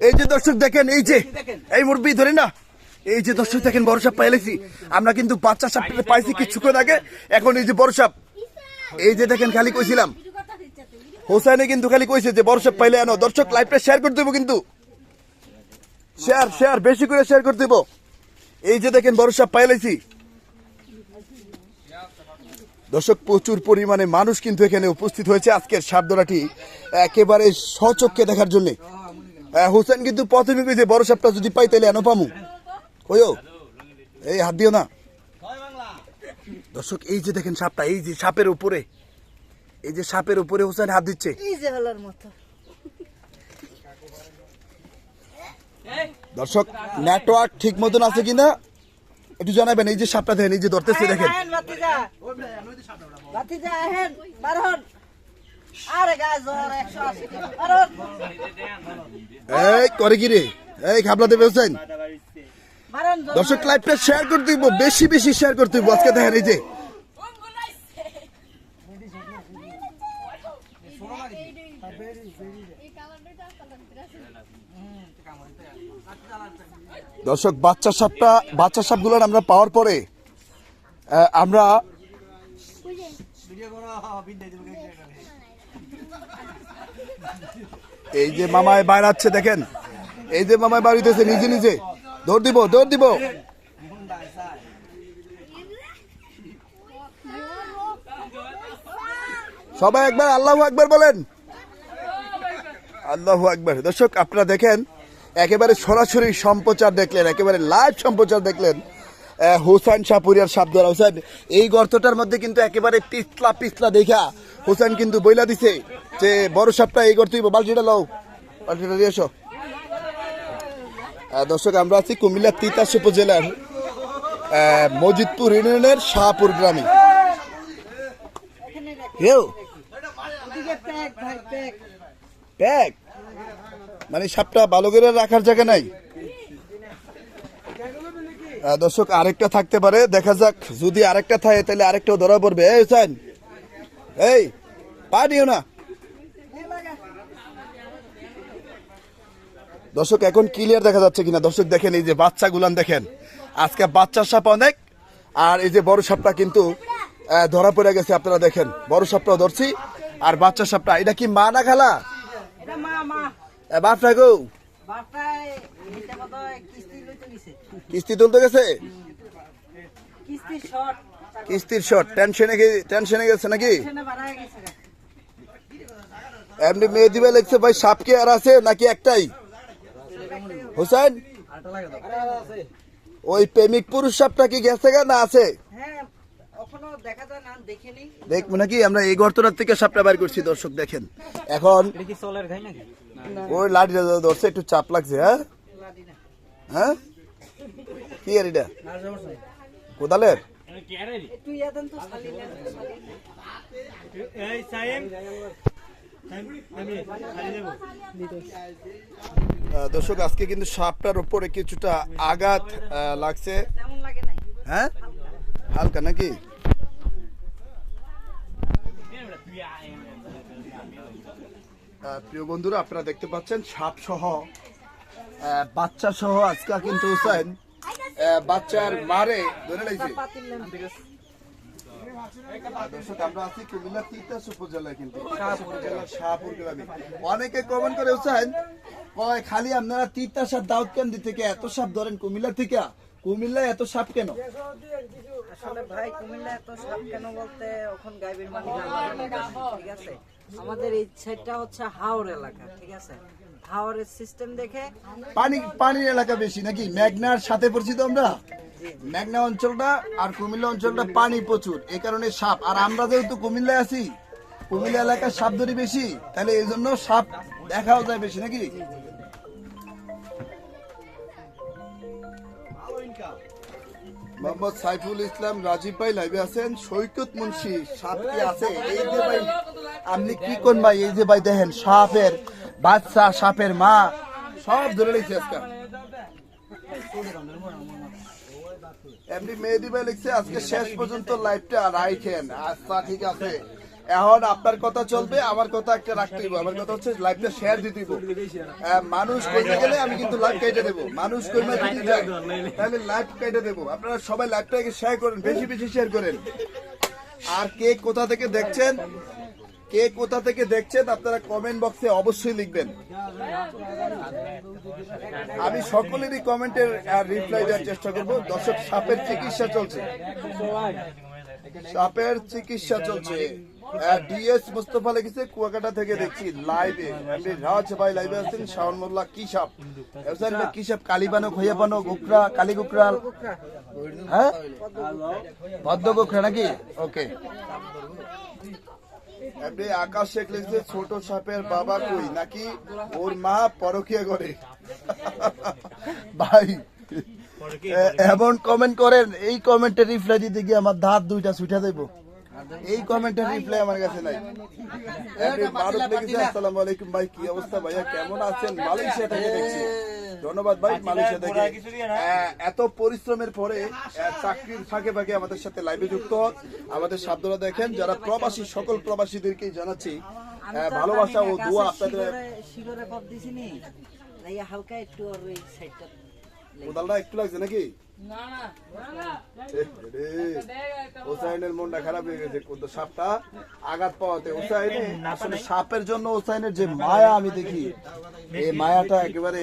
এই যে দর্শক দেখেন এই যে এই মুরব্বী ধরে না এই যে দর্শক দেখেন বড় সাপ পাইলেছি আমরা কিন্তু বাচ্চা সাপটা পাইছি কিছুক্ষণ আগে এখন এই যে বড় সাপ। এই যে দেখেন খালি কইছিলাম। হোসেনে কিন্তু খালি কইছে যে বড় সাপ পাইলে আনো। দর্শক লাইভটা শেয়ার করে দেবো কিন্তু। শেয়ার শেয়ার বেশি করে শেয়ার করে দেবো। এই যে দেখেন বড় সাপ পাইলেছি দর্শক প্রচুর পরিমাণে মানুষ কিন্তু এখানে উপস্থিত হয়েছে আজকের সাপ ধরাটি। একেবারে সচক্ষে দেখার জন্য। হোসেন কিন্তু প্রথমে কইছে বড় সাপটা যদি পাই তাহলে এনো পামু। কইও? এই হাত দিও না। দর্শক এই যে দেখেন সাপটা এই যে সাপের উপরে এই যে সাপের উপরে হুসেন হাত দিচ্ছে। দর্শক নেটওয়ার্ক ঠিক মতন আছে কিনা একটু জানাবেন এই যে সাপটা দেখেন এই যে ধরতেছে দেখেন। এই করে কি রে? এই খাবলা দেবে হোসেন বারহন দর্শক লাইভটা শেয়ার করতে দিব বেশি বেশি শেয়ার করতে দিব। আজকে দেখেন এই যে। দর্শক বাচ্চা সাপটা বাচ্চা সাপগুলো আমরা পাওয়ার পরে আহ, আমরা এই যে মামায় বাইরাচ্ছে, দেখেন। এই যে মামায় বাড়িতেছে নিজে নিজে। দৌড় দিব দৌড় দিব। সবাই একবার আল্লাহ একবার বলেন। আল্লাহু আকবার। দর্শক, আপনারা দেখেন, একেবারে সরাসরি সম্প্রচার দেখলেন, একেবারে লাইভ সম্প্রচার দেখলেন। হোসেন সাপুরিয়ার সাপ ধরা। হোসেন এই গর্তটার মধ্যে কিন্তু একেবারে পিছলা পিছলা দেখা। হোসেন কিন্তু বইলা দিছে যে বড় সাপটা এই গর্তই বালতিটা লও বালতিটা দিয়ে এসো। দর্শক আমরা আছি কুমিল্লার তিতাস উপজেলার মজিদপুর ইউনিয়নের শাহপুর গ্রামে। প্যাক? মানে সাপটা ভালো করে রাখার জায়গা নাই? দর্শক আরেকটা থাকতে পারে। দেখা যাক যদি আরেকটা থাকে তাহলে আরেকটাও ধরা পড়বে। এই হুসাইন এই পা দিও না। দর্শক এখন ক্লিয়ার দেখা যাচ্ছে কিনা? দর্শক দেখেন এই যে বাচ্চা গুলান দেখেন। আজকে বাচ্চার সাপ অনেক আর এই যে বড় সাপটা কিন্তু ধরা পড়ে গেছে আপনারা দেখেন। বড় সাপটাও ধরছি আর বাচ্চা সাপটা এটা কি মা না খালা? এটা মা মা। এ বাপটা গো? কিস্তি তুলতে গেছে? কিস্তি শর্ট কিস্তির শট টেনশনে টেনশনে গেছে নাকি। এমনি মেয়ে দিবে লিখছে ভাই সাপ কি আর আছে নাকি একটাই? হোসেন ওই প্রেমিক পুরুষ সাপটা কি গেছে গা না আছে? হ্যাঁ এখনও দেখা যায় না দেখিনি দেখব নাকি আমরা এই গর্তটার থেকে সাপটা বাইর করছি দর্শক দেখেন। এখন ওই লাঠিটা ধরছে একটু চাপ লাগছে হ্যাঁ? হ্যাঁ? কি আর এটা? কোদালের? দর্শক আজকে কিন্তু সাপটার উপরে কিছুটা আঘাত আহ, লাগছে। তেমন লাগে নাই। হ্যাঁ? হালকা নাকি? আহ, প্রিয় বন্ধুরা আপনারা দেখতে পাচ্ছেন সাপ সহ বাচ্চা সহ আজকে কিন্তু হুসাইন বাচ্চার মারে ধরে। দর্শক, আমরা খালি আপনারা তিতাস থেকে এত সাপ ধরেন কুমিল্লা থেকে? কুমিল্লায় এত সাপ কেন? আসলে ভাই কুমিল্লা এত সাপ কেন আছে? আমাদের এই হচ্ছে হাওর এলাকা, ঠিক আছে? হাওরের সিস্টেম দেখে পানি পানির এলাকা বেশি নাকি? মেঘনার সাথে পরিচিত আমরা? মেঘনা অঞ্চলটা আর কুমিল্লা অঞ্চলটা পানি প্রচুর এই কারণে সাপ। আর আমরা যেহেতু কুমিল্লায় আছি কুমিল্লা এলাকায় সাপ ধরি বেশি তাহলে এই জন্য সাপ দেখাও যায় বেশি নাকি? মোহাম্মদ সাইফুল ইসলাম রাজীব ভাই লাইভে আছেন। সৈকত মুন্সি সাপ কি আছে? এই যে ভাই আপনি কি কোন ভাই? এই যে ভাই দেখেন সাপের বাচ্চা সাপের মা সব ধরে লিখছে আজকে। এমনি মেহেদি ভাই লিখছে আজকে শেষ পর্যন্ত লাইভটা রাইখেন। আচ্ছা ঠিক আছে। এখন আপনার কথা চলবে আমার কথা একটা রাখতে হইব। আমার কথা হচ্ছে লাইভটা শেয়ার হইব। আহ, মানুষ কইতে গেলে আমি কিন্তু লাইভ কেটে দেবো। মানুষ কইমা যদি যায় তাহলে লাইভ কেটে দেবো। আপনারা সবাই লাইভটাকে শেয়ার করেন বেশি বেশি শেয়ার করেন। আর কে কোথা থেকে দেখছেন কে কোথা থেকে দেখছেন আপনারা কমেন্ট বক্সে অবশ্যই লিখবেন। আমি সকলেরই কমেন্টের রিপ্লাই দেওয়ার চেষ্টা করব। দর্শক, সাপের চিকিৎসা চলছে। সাপের চিকিৎসা চলছে। ডিএস মুস্তফা লিখেছে, কুয়াকাটা থেকে দেখছি লাইভে আমি রাজ ভাই লাইভে আছেন, শাওন মোল্লা, কি সাপ? কি সাপ? কালীবানো খৈয়াবানো গোকরা কালী গোকরা হ্যাঁ? ভদ্র গোকরা নাকি? ওকে আপনি আকাশ শেখ লিখছে ছোট সাপের বাবা কই? নাকি ওর মা পরকিয়া করে ভাই, এমন কমেন্ট করেন, এই কমেন্টের রিপ্লাই দিতে গিয়ে আমার দাঁত দুইটা ছুটে দেবো। এই কমেন্টের রিপ্লাই আমার কাছে নাই। আসসালামু আলাইকুম ভাই, কি অবস্থা ভাইয়া? কেমন আছেন? মালয়েশিয়া থেকে দেখছি। ধন্যবাদ ভাই মালয়েশিয়া থেকে এত পরিশ্রমের পরে চাকরির ফাঁকে ফাঁকে আমাদের সাথে লাইভে যুক্ত হন আমাদের শব্দটা দেখেন যারা প্রবাসী সকল প্রবাসীদেরকে জানাচ্ছি ভালোবাসা ও দোয়া আপনাদের হালকা একটু ওর এই সাইডটা কোদালটা একটু লাগছে নাকি ওসাইনের মনটা খারাপ হয়ে গেছে কিন্তু সাপটা আঘাত পাওয়াতে ওসাইনে আসলে সাপের জন্য ওসাইনের যে মায়া আমি দেখি এই মায়াটা একেবারে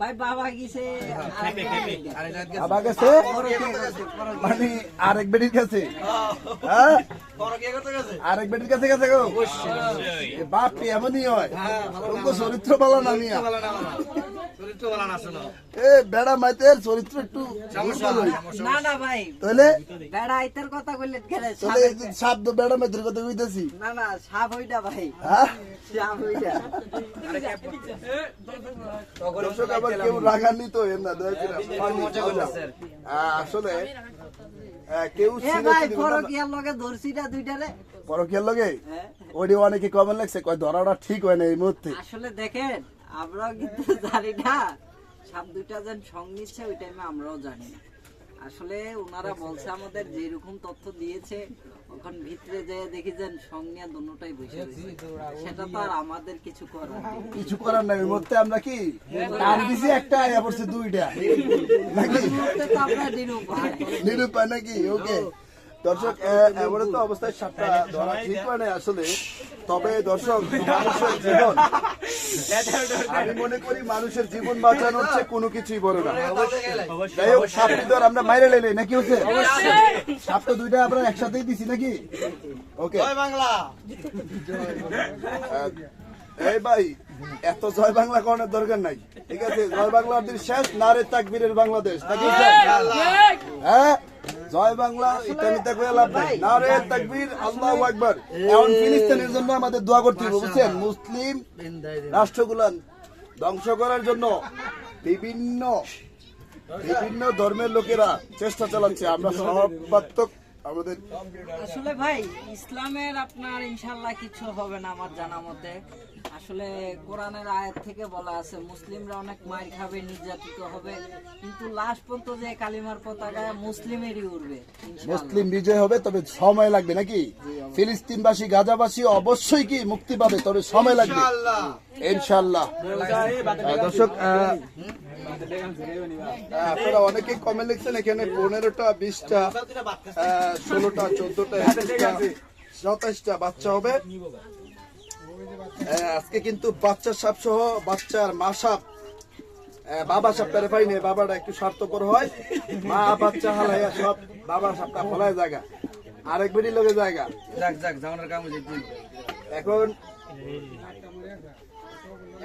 ভাই বাবা গেছে। বাবা গেছে? মানে আরেক বেটির কাছে। হ্যাঁ। আরেক বেটির কাছে গেছে গো। বাপ এমনই হয়। চরিত্র বলা না মিয়া। এ বেড়া মাইতের চরিত্র একটু না না ভাই। তাহলে? বেড়া আইতার কথা কইলে গেলে তাহলে সাপ তো বেড়া মাইতের কথা কইতেছি। না না সাপ হইটা ভাই। হ্যাঁ? সাপ হইটা দর্শক আবার কেউ রাগান্বিত হয়েন না দয়া করে আসলে কেউ ভাই পরকিয়ার লগে ধরছিটা দুইটারে। পরকীয়ার লগে? হ্যাঁ। ওডি অনেকে কমেন্ট লাগছে কয় ধরাটা ঠিক হয় না এই মুহূর্তে। আসলে দেখেন আমরাও কিন্তু জানি না। সাপ দুইটা যেন সং নিচ্ছে ওই টাইমে আমরাও জানি না। আসলে ওনারা বলছে আমাদের যেরকম তথ্য দিয়েছে ওখান ভিতরে যে দেখি যেন বসে সেটা তো আর আমাদের কিছু করার কিছু করার নাই ওই মুহূর্তে আমরা কি? টান দিছি একটা আয়া পড়ছে দুইটা। নিরুপায়। নাকি? ওকে দর্শক এ- এমন তো অবস্থায় সাপটা ধরা ঠিক হয়। না আসলে। তবে দর্শক মানুষের জীবন। আমি মনে করি মানুষের জীবন বাঁচানো হচ্ছে কোনো কিছুই বড় না। যাই হোক সাপটি তো আর আমরা মাইরে লেলে নাকি হচ্ছে? সাপ তো দুইটা আমরা একসাথেই দিছি নাকি? ওকে আহ, এই ভাই এত জয় বাংলা করানোর দরকার নাই। ঠিক আছে জয় বাংলার দিন শেষ নারে তাকবীরের বাংলাদেশ। নাকি হ্যাঁ? জয় বাংলা এটা নিতে করে লাভ নাই। নারে তাকবীর আল্লাহু আকবার। এখন ফিলিস্তিনের জন্য আমাদের দোয়া করতে হবে বুঝছেন? মুসলিম রাষ্ট্রগুলান ধ্বংস করার জন্য বিভিন্ন বিভিন্ন ধর্মের লোকেরা চেষ্টা চালাচ্ছে। আমরা সর্বাত্মক আমাদের আসলে ভাই ইসলামের আপনার ইনশাল্লাহ কিছু হবে না আমার জানা মতে। আসলে কোরআনের আয়াত থেকে বলা আছে মুসলিমরা অনেক মার খাবে নির্যাতিত হবে কিন্তু লাস্ট পর্যন্ত যে কালিমার পতাকা মুসলিমেরই উঠবে মুসলিম বিজয় হবে তবে সময় লাগবে নাকি? ফিলিস্তিনবাসী গাজাবাসী অবশ্যই কি মুক্তি পাবে তবে সময় লাগবে? ইনশাল্লাহ দর্শক আপনারা অনেকে কমেন্ট লিখছেন এখানে পনেরোটা বিশটা ষোলোটা চোদ্দটা সাতাইশটা বাচ্চা হবে। আজকে কিন্তু বাচ্চার সাপ সহ বাচ্চার মা সাপ আহ, বাবা সাপটারে পাই না বাবাটা একটু স্বার্থপর হয়। মা বাচ্চা হালাইয়া সব বাবা সাপটা ফলায় জায়গা। আরেক বেটি লোকে জায়গা। যাক যাক জামানোর কাম এখন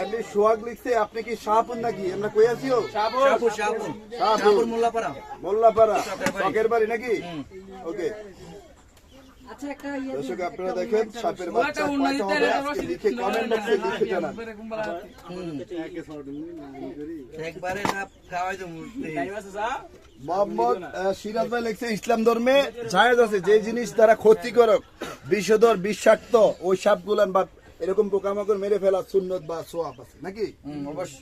এমনি সোহাগ লিখছে আপনি কি শাহপুর নাকি? আমরা কই আছিও শাহপুর শাহপুর মোল্লাপাড়া। মোল্লাপাড়া। চকের বাড়ি নাকি? ওকে দর্শক আপনারা দেখেন সাপের বাচ্চা কয়টা হবে? আজকে লিখে কমেন্ট বক্সে লিখে জানান। একবারে না খাওয়াই তো মূর্তি মোহাম্মদ সিরাজ ভাই লিখছে ইসলাম ধর্মে জায়েজ আছে যে জিনিস তারা ক্ষতিকারক বিষধর বিষাক্ত ওই সাপগুলান বা এরকম পোকামাকড় মেরে ফেলা সুন্নত বা সোয়াব আছে। নাকি? অবশ্য